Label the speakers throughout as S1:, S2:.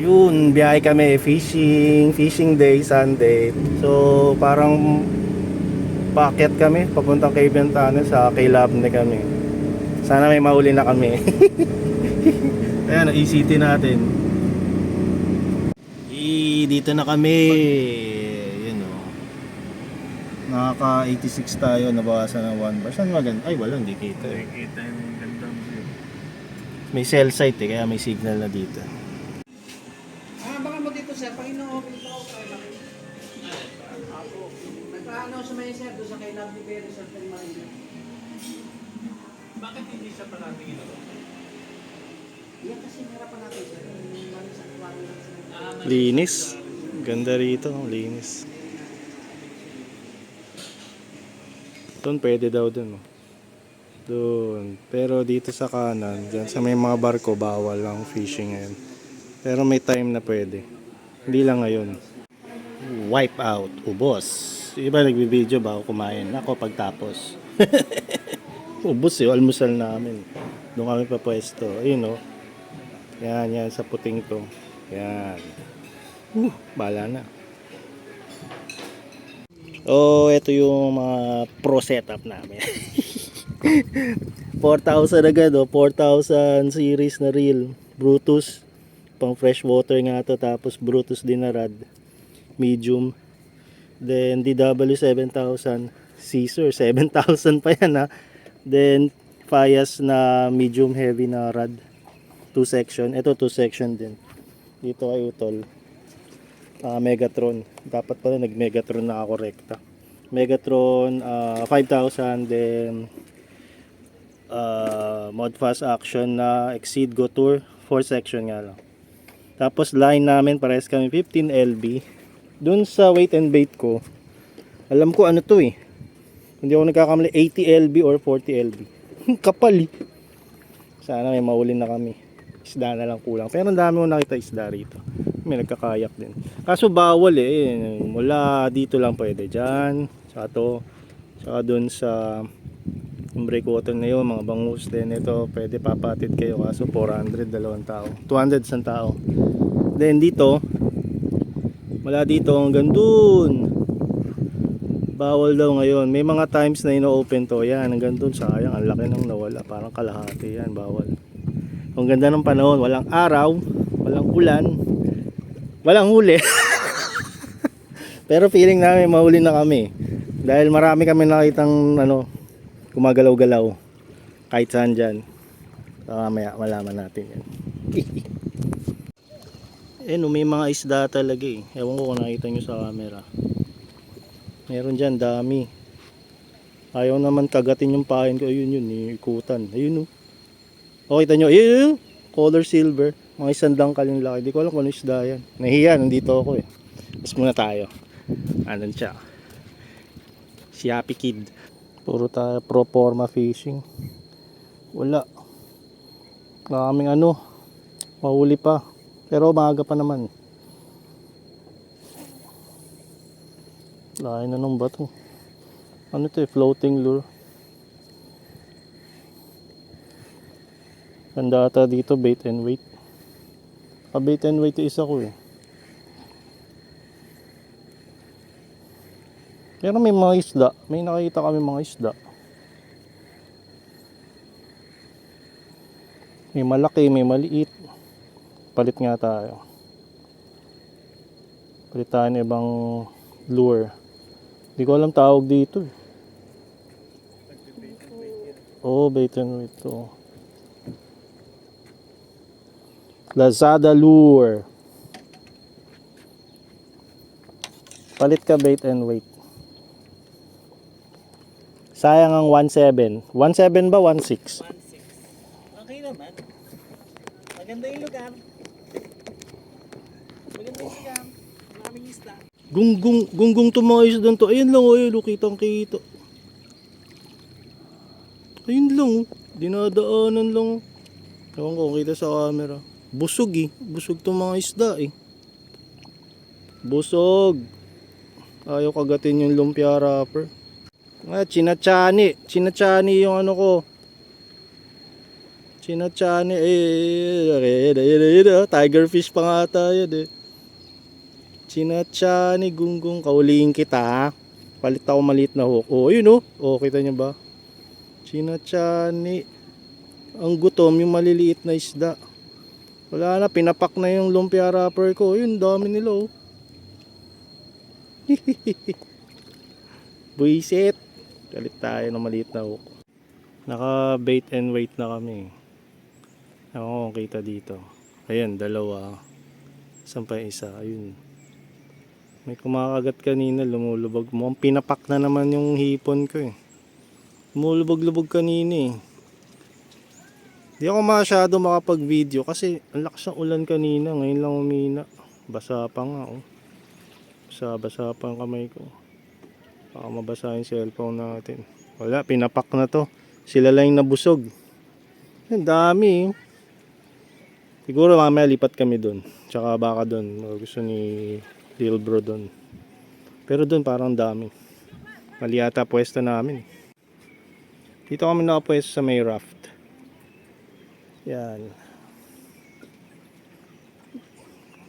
S1: Yun, biyahe kami, fishing, fishing day, Sunday. So, parang paakyat kami, papuntang kay Bentana sa kay Labne kami. Sana may mahuli na kami. Ayan, ECT natin. I, dito na kami. Yun o. Nakaka 86 tayo, nabawasan ng 1 bar. Saan maganda? Ay, wala, hindi kita eh.
S2: Nakikita yung gandang view.
S1: May cell site eh, kaya may signal na dito.
S3: Nagpaano sa may sir, doon sa kay Love ni Berry sa Marina.
S2: Bakit hindi siya parati ginawa?
S3: Yan kasi harapan natin sir. Yung mali sa lang sila.
S2: Ah,
S1: Linis. Ganda rito, linis. Doon pwede daw dun. oh. Doon. Pero dito sa kanan, dyan sa may mga barko, bawal lang fishing ngayon. Pero may time na pwede. Hindi lang ngayon. Wipe out, ubos. Iba nagbibideo ba ako kumain? Ako pagtapos. ubos eh, almusal namin. Doon kami pa pwesto. Ayun oh. Yan, yan, sa puting to. Yan. Uh, bala na. Oh, ito yung mga pro setup namin. 4,000 agad oh, 4,000 series na reel. Brutus, pang freshwater nga to, tapos Brutus din na rod. Medium. Then DW 7,000. Caesar 7,000 pa yan ha. Then Fayas na medium heavy na rod. 2 section. Ito 2 section din. Dito ay utol. Ah, Megatron. Dapat pala nag-Megatron na ako rekta. Megatron ah, 5,000 then uh, mod fast action na exceed go tour 4 section nga lang. Tapos line namin parehas kami 15 LB. Dun sa weight and bait ko, alam ko ano to eh. Hindi ako nagkakamali 80 LB or 40 LB. Kapal eh. Sana may maulin na kami. Isda na lang kulang. Pero ang dami ko nakita isda rito. May nagkakayak din. Kaso bawal eh. Mula dito lang pwede. Diyan. Sa to. Saka dun sa breakwater na yun. Mga bangus din. Ito pwede papatid kayo. Kaso 400 dalawang tao. 200 isang tao. Then dito. Mula dito hanggang dun. Bawal daw ngayon. May mga times na ino-open to. Yan, hanggang dun. Sayang, ang laki nang nawala. Parang kalahati yan. Bawal. Ang ganda ng panahon. Walang araw. Walang ulan. Walang huli. Pero feeling namin mahuli na kami. Dahil marami kami nakitang ano, gumagalaw-galaw. Kahit saan dyan. So, mamaya malaman natin yan. eh no, may mga isda talaga eh. Ewan ko kung nakita nyo sa camera. Meron dyan, dami. Ayaw naman kagatin yung pain ko. Ayun yun, ikutan. Ayun oh. O, kita nyo, ayun, ayun, color silver. Mga isang dangkal yung laki. Di ko alam kung ano isda yan. Nahiya, nandito ako eh. Mas muna tayo. Andun siya. Si Happy Kid. Puro tayo pro forma fishing. Wala. Kaming ano. Mahuli pa. Pero maaga pa naman. Lain na ng bato. Ano to eh, floating lure. Ang data dito, bait and weight. Pa bait and weight yung isa ko eh. Pero may mga isda. May nakita kami mga isda. May malaki, may maliit. Palit nga tayo. Palit tayo ng ibang lure. Hindi ko alam tawag dito oh, bait and weight to. Lazada lure. Palit ka bait and weight. Sayang ang 1.7. 1.7 ba? 1.6?
S3: Okay naman. Maganda yung lugar. Isda.
S1: Gunggong, gunggong to mga isda to. Ayun lang, oh, ayun, oh, kitang kita. Ayun lang, oh. Dinadaanan lang. oh. Ewan ko, kita sa camera. Busog eh. Busog to mga isda eh. Busog. Ayaw kagatin yung lumpia wrapper. Ah, chinachani. Chinachani yung ano ko. Chinachani, eh, eh, eh, eh, eh, tiger fish pa nga ata yan eh. Chinachani, gunggong, kaulihin kita ha. Palit ako maliit na hook. Oh, yun oh. Oh, kita niyo ba? Chinachani. Ang gutom, yung maliliit na isda. Wala na, pinapak na yung lumpia wrapper ko. Yun, dami nila oh. Buisit. Galit tayo ng maliit na hook. Naka bait and wait na kami. Ako kung kita dito. Ayan, dalawa. Saan pa isa? Ayun. May kumakagat kanina, lumulubog mo. Ang pinapak na naman yung hipon ko eh. Lumulubog-lubog kanina eh. Di ako masyado makapag-video kasi ang lakas ng ulan kanina. Ngayon lang umina. Basa pa nga oh. Basa-basa pa ang kamay ko. Baka mabasa yung cellphone natin. Wala, pinapak na to. Sila lang yung nabusog. Ang dami eh. Siguro mamaya lipat kami doon. Tsaka baka doon. Gusto ni Lil Bro doon. Pero doon parang dami. Mali yata pwesto namin. Dito kami nakapwesto sa may raft. Yan.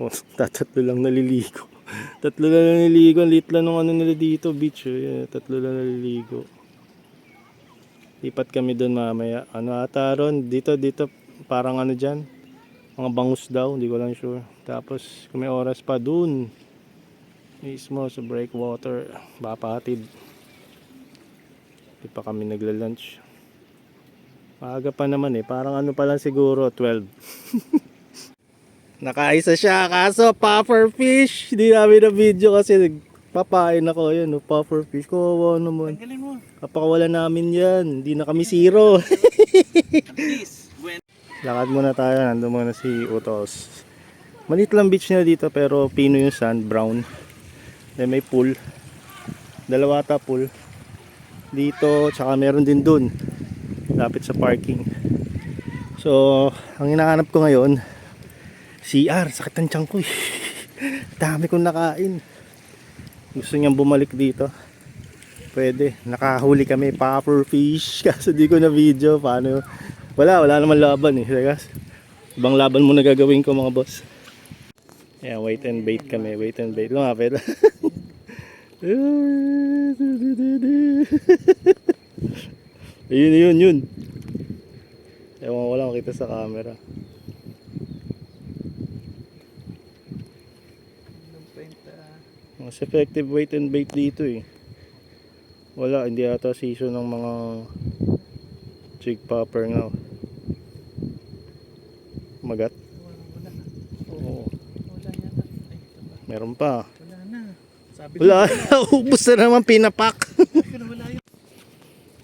S1: Oh, tatatlo lang naliligo. tatlo lang naliligo. Ang liit lang nung ano nila dito, beach. Yeah, tatlo lang naliligo. Lipat kami doon mamaya. Ano ata ron? Dito, dito. Parang ano dyan. Mga bangus daw. Hindi ko lang sure. Tapos, kung may oras pa doon. Mismo sa breakwater. Bapahatid. Hindi pa kami nagla-lunch. Maaga pa naman eh. Parang ano pa lang siguro, 12. Nakaisa siya, kaso puffer fish. Hindi namin na video kasi nagpapain ako. Yun, no, puffer fish. Kawawa naman. Kapakawala namin yan. Hindi na kami zero. Lakad muna tayo. Nandun muna si Utos. Malit lang beach nila dito pero pino yung sand, brown. Then may pool. Dalawa ata pool. Dito, tsaka meron din dun. Lapit sa parking. So, ang hinahanap ko ngayon, CR, sakit ang tiyan ko eh. Dami kong nakain. Gusto niyang bumalik dito. Pwede. Nakahuli kami, popper fish. Kaso di ko na video. Paano? Wala, wala naman laban eh. Ibang laban muna gagawin ko mga boss. Yeah, wait and bait kami. Wait and bait. Lumapit. ayun, ayun, yun. Ewan ko lang kita sa camera. Mas effective wait and bait dito eh. Wala, hindi ata season ng mga jig popper nga. Magat?
S3: Wala, wala.
S1: Oo.
S3: Wala yata. Ay, ito ba?
S1: Meron pa.
S3: Wala na. Sabi
S1: Wala, ubus na naman pinapak.
S3: na.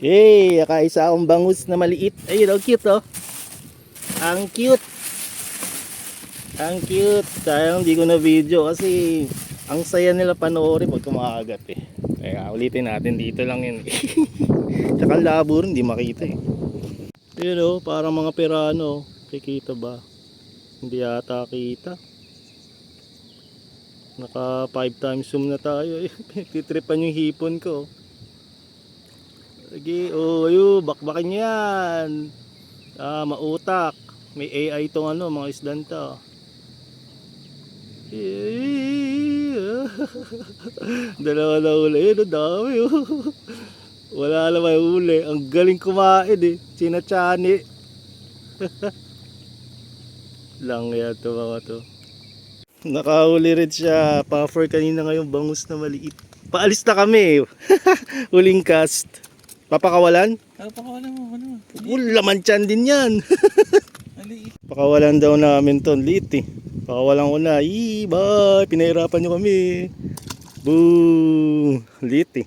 S1: Yay, nakaisa akong bangus na maliit. Ayun, ang cute oh. Ang cute. Ang cute. Sayang hindi ko na video kasi ang saya nila panoorin pag kumakagat eh. Kaya ulitin natin dito lang yun. eh. Tsaka labo rin, hindi makita eh. Yun oh, parang mga pirano. Kikita ba? Hindi yata kita. Naka 5 times zoom na tayo eh. Titripan yung hipon ko. Sige, oh, ayo, bakbakin yan. Ah, mautak. May AI tong ano, mga isdan to. Dalawa na uli. Yun, ang dami. Oh. Wala naman uli. Ang galing kumain eh. Sinachani. Lang yan to mga to. Nakahuli rin siya. Puffer kanina ngayon bangus na maliit. Paalis na kami. Huling cast. Papakawalan?
S3: Ah, pakawalan mo, ano?
S1: Laman tiyan din yan. Pakawalan daw namin to. Liit eh. Pakawalan ko na. Yee, bye. Pinahirapan nyo kami. Boom. Liit eh.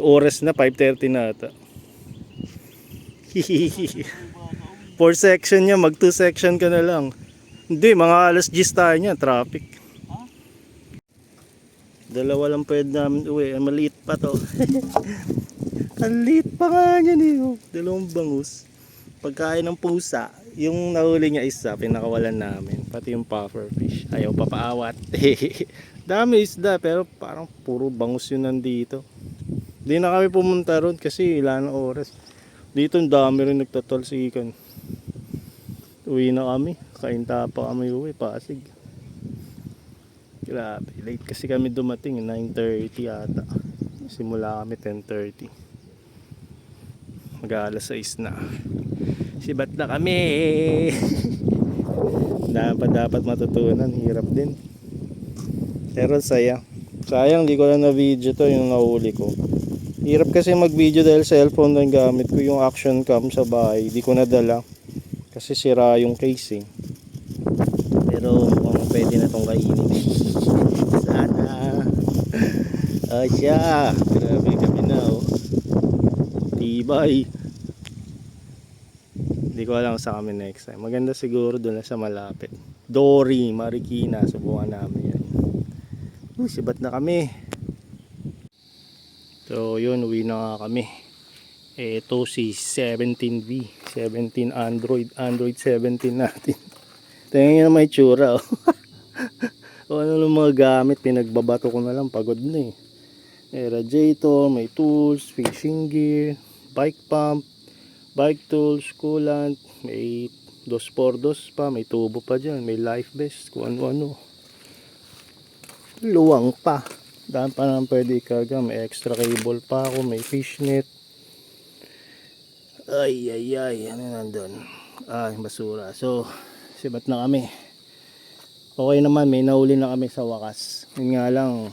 S1: Oras na. 5.30 na ata. 4 section niya. Mag 2 section ka na lang. Hindi, mga alas 10 tayo niya. Traffic.
S3: Ha?
S1: Dalawa lang pwede namin uwi. Ang maliit pa to. Ang liit pa nga niya eh. Dalawang bangus. Pagkain ng pusa, yung nahuli niya isa, pinakawalan namin. Pati yung puffer fish. Ayaw papaawat. Dami isda, pero parang puro bangus yun nandito. Hindi na kami pumunta ron kasi ilan oras. Dito ang dami rin nagtatalsikan. Uwi na kami. Kain pa kami uwi. Pasig. Grabe. Late kasi kami dumating. 9.30 ata. Simula kami 10.30. Mag-aalas 6 na. Sibat na kami. Dami pa dapat matutunan. Hirap din. Pero saya. Sayang di ko lang na video to yung nahuli ko. Hirap kasi mag-video dahil cellphone lang gamit ko yung action cam sa bahay. Di ko nadala. Kasi sira yung casing. Mukhang pwede na tong kainin. Sana. Oh siya. Grabe kami na oh. Tibay. Hindi ko alam sa kami next time. Maganda siguro doon na sa malapit. Dory, Marikina. Subukan namin yan. Uy, sibat na kami. So, yun, uwi na nga kami. Ito si 17V. 17 Android. Android 17 natin. Tingnan nyo na may tsura. Oh. o ano lang mga gamit. Pinagbabato ko na lang. Pagod na eh. May radiator, may tools, fishing gear, bike pump, bike tools, coolant, may 2x2 pa, may tubo pa dyan, may life vest, kung ano-ano. Luwang pa. Daan pa naman pwede ikarga. May extra cable pa ako. May fishnet. Ay, ay, ay. Ano nandun? Ay, basura. So, sibat na kami. Okay naman. May nahuli na kami sa wakas. Yun nga lang.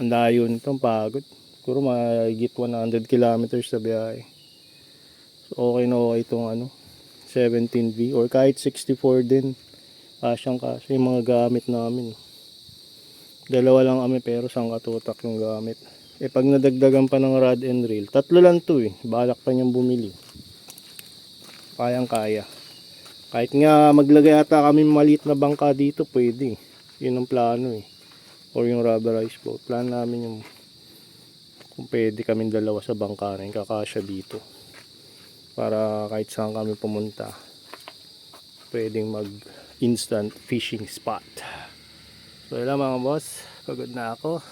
S1: Ang layo nito. Pagod. Siguro mahigit 100 kilometers sa biyahe. So, okay na okay itong ano. 17V. Or kahit 64 din. Kasyang kasya yung mga gamit namin. Dalawa lang kami pero isang katutak yung gamit. Eh pag nadagdagan pa ng rod and reel, tatlo lang to eh. Balak pa niyang bumili. Kayang kaya. Kahit nga maglagay ata kami maliit na bangka dito, pwede. Yun ang plano eh. Or yung rubberized boat. Plan namin yung kung pwede kami dalawa sa bangka rin, kakasya dito. Para kahit saan kami pumunta, pwedeng mag instant fishing spot. So yun mga boss, pagod na ako.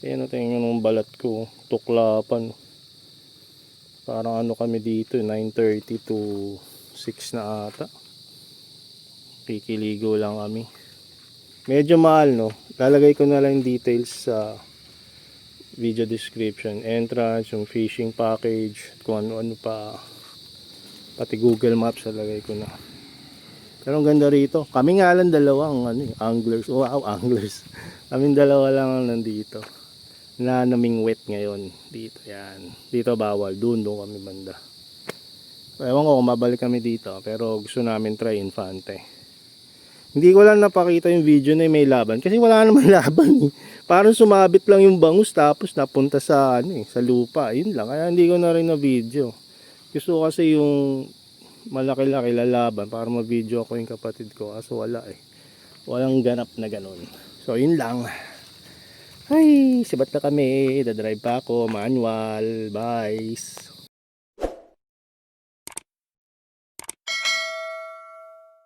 S1: Ayan o, tingnan nyo ng balat ko, tuklapan. Parang ano kami dito, 9.30 to 6 na ata. Kikiligo lang kami. Medyo mahal no, lalagay ko na lang details sa video description. Entrance, yung fishing package, kung ano-ano pa. Pati Google Maps lalagay ko na. Pero ang ganda rito. Kami nga lang dalawa ang ano, eh, anglers. Wow, anglers. Kaming dalawa lang ang nandito. Na naming wet ngayon. Dito, yan. Dito bawal. Doon, doon kami banda. Ewan ko kung mabalik kami dito. Pero gusto namin try Infante. Hindi ko lang napakita yung video na may laban. Kasi wala naman laban eh. Parang sumabit lang yung bangus tapos napunta sa, ano, eh, sa lupa. Yun lang. Kaya hindi ko na rin na video. Gusto kasi yung malaki-laki lalaban para ma-video ako yung kapatid ko kaso wala eh walang ganap na ganun so yun lang ay sibat na kami dadrive pa ako manual bye